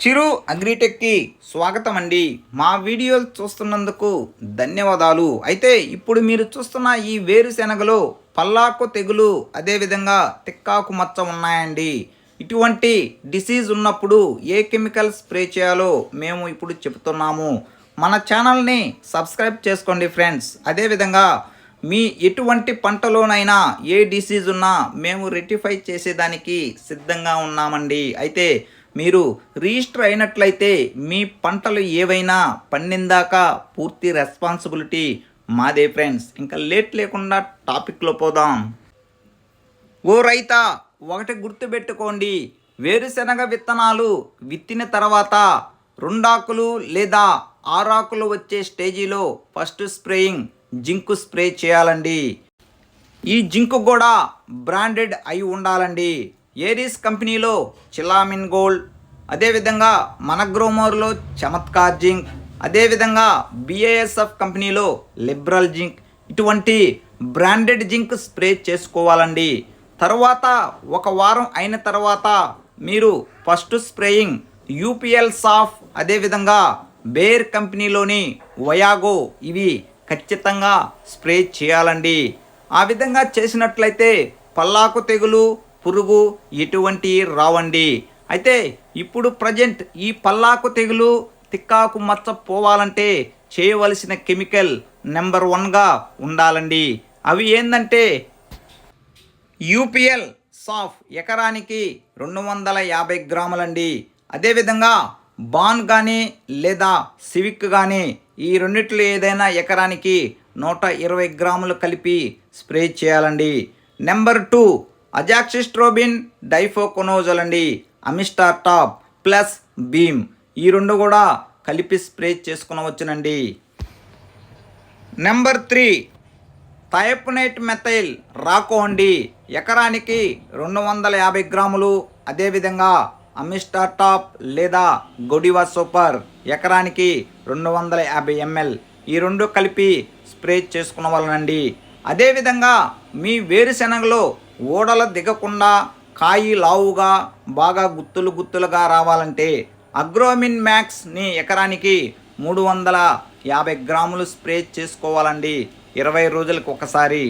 చిరు అగ్రిటెక్కి స్వాగతం అండి మా వీడియోలు చూస్తున్నందుకు ధన్యవాదాలు. అయితే ఇప్పుడు మీరు చూస్తున్న ఈ వేరుశెనగలో పల్లాకు తెగులు అదేవిధంగా తిక్కాకు మచ్చ ఉన్నాయండి. ఇటువంటి డిసీజ్ ఉన్నప్పుడు ఏ కెమికల్ స్ప్రే చేయాలో మేము ఇప్పుడు చెబుతున్నాము. మన ఛానల్ని సబ్స్క్రైబ్ చేసుకోండి ఫ్రెండ్స్. అదేవిధంగా మీ ఎటువంటి పంటలోనైనా ఏ డిసీజ్ ఉన్నా మేము రెటిఫై చేసేదానికి సిద్ధంగా ఉన్నామండి. అయితే మీరు రిజిస్టర్ అయినట్లయితే మీ పంటలు ఏవైనా పండిందాక పూర్తి రెస్పాన్సిబిలిటీ మాదే ఫ్రెండ్స్. ఇంకా లేట్ లేకుండా టాపిక్లో పోదాం. ఓ రైతా ఒకటి గుర్తుపెట్టుకోండి. వేరుశనగ విత్తనాలు విత్తిన తర్వాత రెండాకులు లేదా ఆరాకులు వచ్చే స్టేజీలో ఫస్ట్ స్ప్రేయింగ్ జింకు స్ప్రే చేయాలండి. ఈ జింకు కూడా బ్రాండెడ్ అయి ఉండాలండి. ఏరీస్ కంపెనీలో చిలామిన్ గోల్డ్ అదేవిధంగా మనగ్రోమోర్లో చమత్కార్ జింక్ అదేవిధంగా బిఏఎస్ఎఫ్ కంపెనీలో లిబరల్ జింక్. ఇటువంటి బ్రాండెడ్ జింక్ స్ప్రే చేసుకోవాలండి. తర్వాత ఒక వారం అయిన తర్వాత మీరు ఫస్ట్ స్ప్రేయింగ్ యూపీఎల్ సాఫ్ అదేవిధంగా బేర్ కంపెనీలోని వయాగో ఇవి ఖచ్చితంగా స్ప్రే చేయాలండి. ఆ విధంగా చేసినట్లయితే పల్లాకు తెగులు పురుగు ఎటువంటి రావండి. అయితే ఇప్పుడు ప్రజెంట్ ఈ పల్లాకు తెగులు తిక్కాకు మచ్చ పోవాలంటే చేయవలసిన కెమికల్ నెంబర్ వన్గా ఉండాలండి. అవి ఏంటంటే యూపీఎల్ సాఫ్ ఎకరానికి రెండు వందల యాభై గ్రాములండి. అదేవిధంగా బాన్ కానీ లేదా సివిక్ కానీ ఈ రెండిట్లో ఏదైనా ఎకరానికి నూట ఇరవై గ్రాములు కలిపి స్ప్రే చేయాలండి. నెంబర్ టూ అజాక్సిస్ట్రోబిన్ డైఫోకొనోజల్ అండి అమిస్టార్ టాప్ ప్లస్ బీమ్ ఈ రెండు కూడా కలిపి స్ప్రే చేసుకునవచ్చునండి. నెంబర్ త్రీ థయపునైట్ మెథైల్ రాకో అండి. ఎకరానికి రెండు వందల యాభై గ్రాములు. అదేవిధంగా అమిస్టార్ టాప్ లేదా గొడివా సూపర్ ఎకరానికి రెండు వందల యాభై ఎంఎల్. ఈ రెండు కలిపి స్ప్రే చేసుకున్న వలనండి అదేవిధంగా మీ వేరుశెనగలో ఓడల దిగకుండా కాయి లావుగా బాగా గుత్తులు గుత్తులుగా రావాలంటే అగ్రోమిన్ మ్యాక్స్ని ఎకరానికి మూడు వందల యాభై గ్రాములు స్ప్రే చేసుకోవాలండి. ఇరవై రోజులకు ఒకసారి.